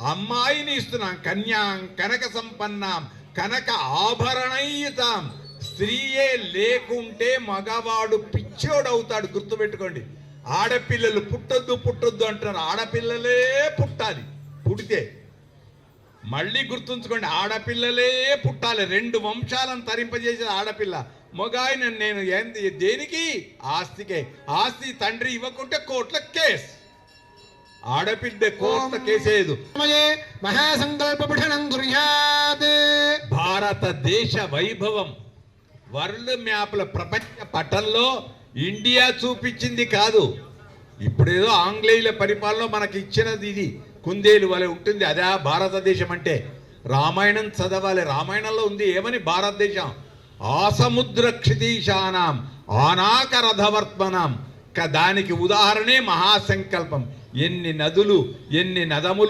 అమ్మాయిని ఇస్తున్నాం కన్యాం కనక సంపన్నాం కనక ఆభరణయుతాం స్త్రీయే లేకుంటే మగవాడు పిచ్చోడవుతాడు గుర్తుపెట్టుకోండి. ఆడపిల్లలు పుట్టొద్దు పుట్టొద్దు అంటున్నారు. ఆడపిల్లలే పుట్టాలి పుడితే. మళ్ళీ గుర్తుంచుకోండి ఆడపిల్లలే పుట్టాలి. రెండు వంశాలను తరింపజేసిన ఆడపిల్ల. మొగాయన నేను ఏంది దేనికి? ఆస్తికే. ఆస్తి తండ్రి ఇవ్వకుంటే కోట్ల కేసు. ఆడపిల్ల కోట్ల కేసేదు. సమయే మహాసంకల్పపుషణం కుర్యాత్. భారతదేశ వైభవం వరల్డ్ మ్యాప్ల ప్రపంచ పటంలో ఇండియా చూపించింది కాదు. ఇప్పుడేదో ఆంగ్లేయుల పరిపాలన మనకి ఇచ్చినది ఇది. కుందేలు వలె ఉంటుంది అదే భారతదేశం అంటే. రామాయణం చదవాలి రామాయణంలో ఉంది ఏమని భారతదేశం? ఆసముద్ర క్షితీశానాం ఆనాకరథవర్త్మనాం దానికి ఉదాహరణే మహాసంకల్పం. ఎన్ని నదులు ఎన్ని నదములు